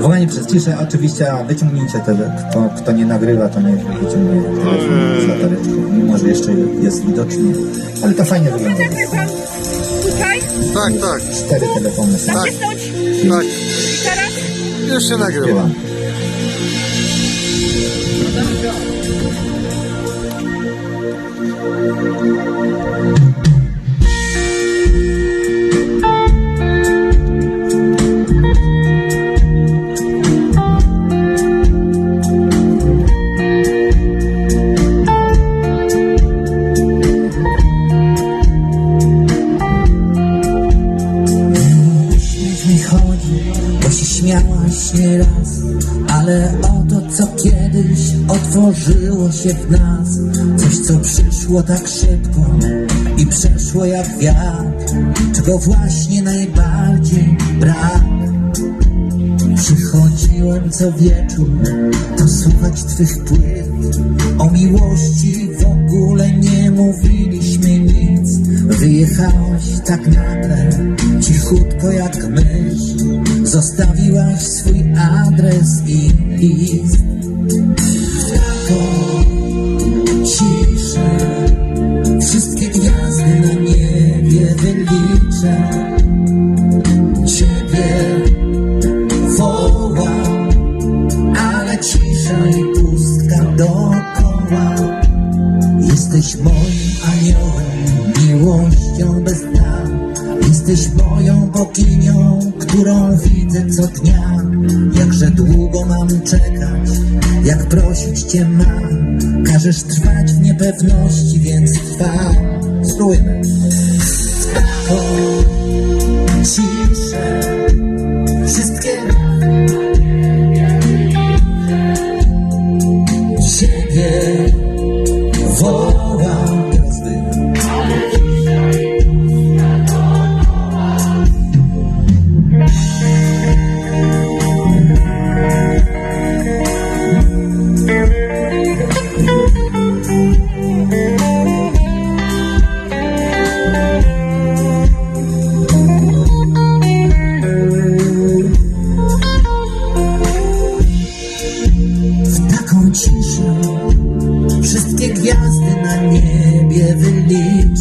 Wołanie przez ciszę, oczywiście, a wyciągnijcie te, kto, kto nie nagrywa, to niech wyciągnie telefon z latareczką, mimo że jeszcze jest widoczny, ale to fajnie wygląda. Pan tutaj? Tak, tak, Cztery telefony są. Tak. Tak. I teraz? Już się nagrywa. Śpiewam. Śmiech bo się śmiałaś nieraz Ale o to, co kiedyś otworzyło się w nas. Coś, co przyszło tak szybko i przeszło jak wiatr Czego właśnie najbardziej brak. Przychodziłem co wieczór, to słuchać Twych płyt. O miłości w ogóle nie mówiliśmy Wyjechałaś tak nagle, cichutko jak myśl. Zostawiłaś swój adres i list W taką ciszę. Wszystkie gwiazdy na niebie wyliczę. Ciebie wołam, ale cisza i pustka dookoła. Jesteś moim aniołem, miłością bez dna. Jesteś moją boginią, którą widzę co dnia. Jakże długo mam czekać, jak prosić cię mam. Każesz trwać w niepewności, więc trwam. Spróbujmy. Ciszę wszystkie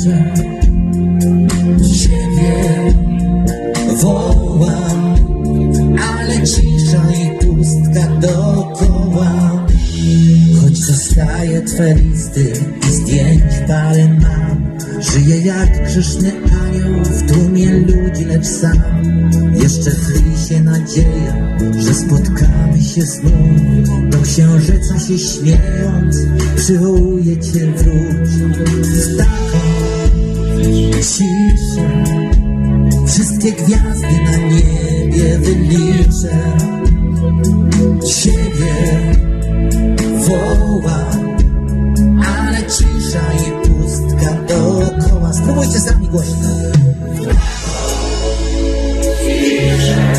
wyliczę Ciebie wołam Ale cisza i pustka dookoła. Choć zostaje twe listy i zdjęć parę mam Żyję jak grzeszny anioł w tłumie ludzi, lecz sam. Jeszcze tli się nadzieja, że spotkamy się znów Do księżyca się śmiejąc, przywołuję cię wróć W taką ciszę Wszystkie gwiazdy na niebie wyliczę Ciebie wołam ale cisza i pustka dookoła. Spróbujcie sami głośno. Ciszę,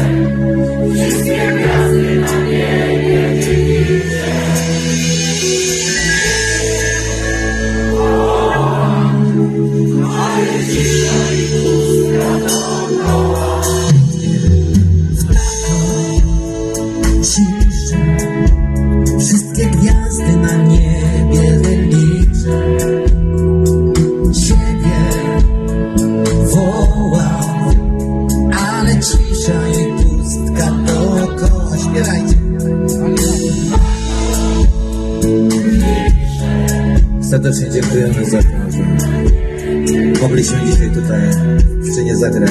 Serdecznie dziękujemy za to, że mogliśmy dzisiaj tutaj w czynie zagrać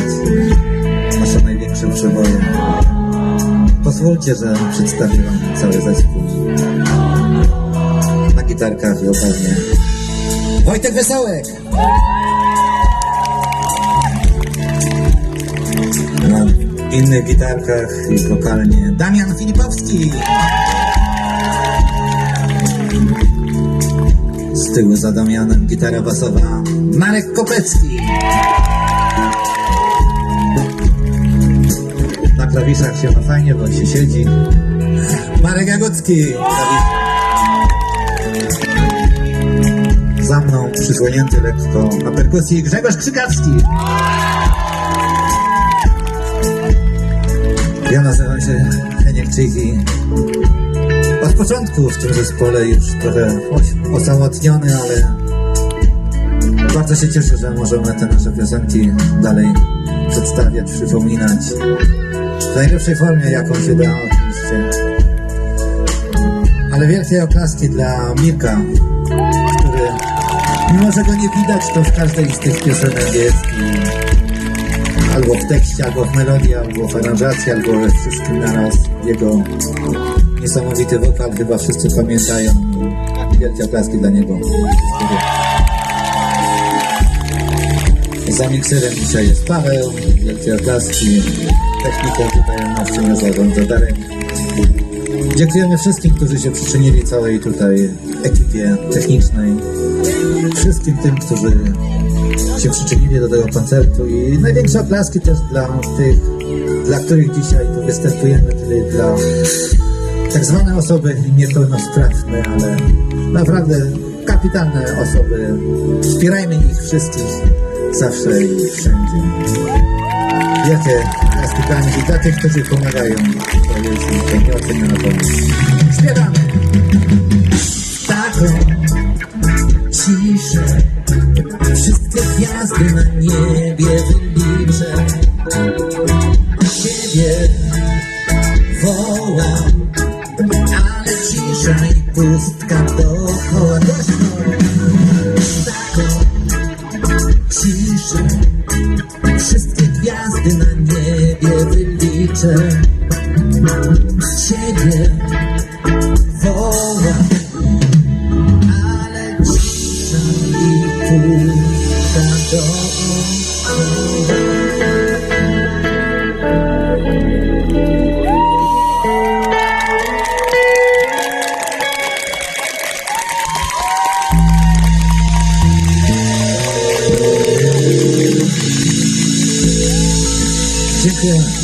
nasze największe przeboje. Pozwólcie, że przedstawię Wam cały zespół. Na gitarkach i opewnie. Wojtek Wesołek! Na innych gitarkach i wokalnie Damian Filipowski! Z tyłu za Damianem gitara basowa Marek Kopecki. Na klawiszach się ma fajnie, bo się siedzi. Marek Jagucki. Za mną przysłonięty lekko na perkusji Grzegorz Krzykacki. Ja nazywam się Heniek Chichi. Od początku w tym zespole już trochę osamotniony, ale bardzo się cieszę, że możemy te nasze piosenki dalej przedstawiać, przypominać. W najlepszej formie, jaką się da oczywiście. Ale wielkie oklaski dla Mirka, który mimo, że go nie widać, to w każdej z tych piosenek jest albo w tekście, albo w melodii, albo w aranżacji, albo we wszystkim naraz. Jego niesamowity wokal chyba wszyscy pamiętają. Wielkie oklaski dla niego. Za mikserem dzisiaj jest Paweł, wielkie oklaski. Techniką tutaj scenie zarządza Darek. Dziękujemy wszystkim, którzy się przyczynili, całej tutaj ekipie technicznej. Wszystkim tym, którzy się przyczynili do tego koncertu i największe oklaski też dla tych, dla których dzisiaj tu występujemy, czyli dla tak zwane osoby niepełnosprawne, ale naprawdę kapitalne osoby. Wspierajmy ich wszystkich zawsze i wszędzie. Wielkie nich i dla tych, którzy pomagają. To jest to nieoceniona pomoc. Śpiewamy! Gwiazdy na niebie wyliczę Ciebie wołam Ale cisza i pustka dookoła taką ciszę Wszystkie gwiazdy na niebie wyliczę Africa.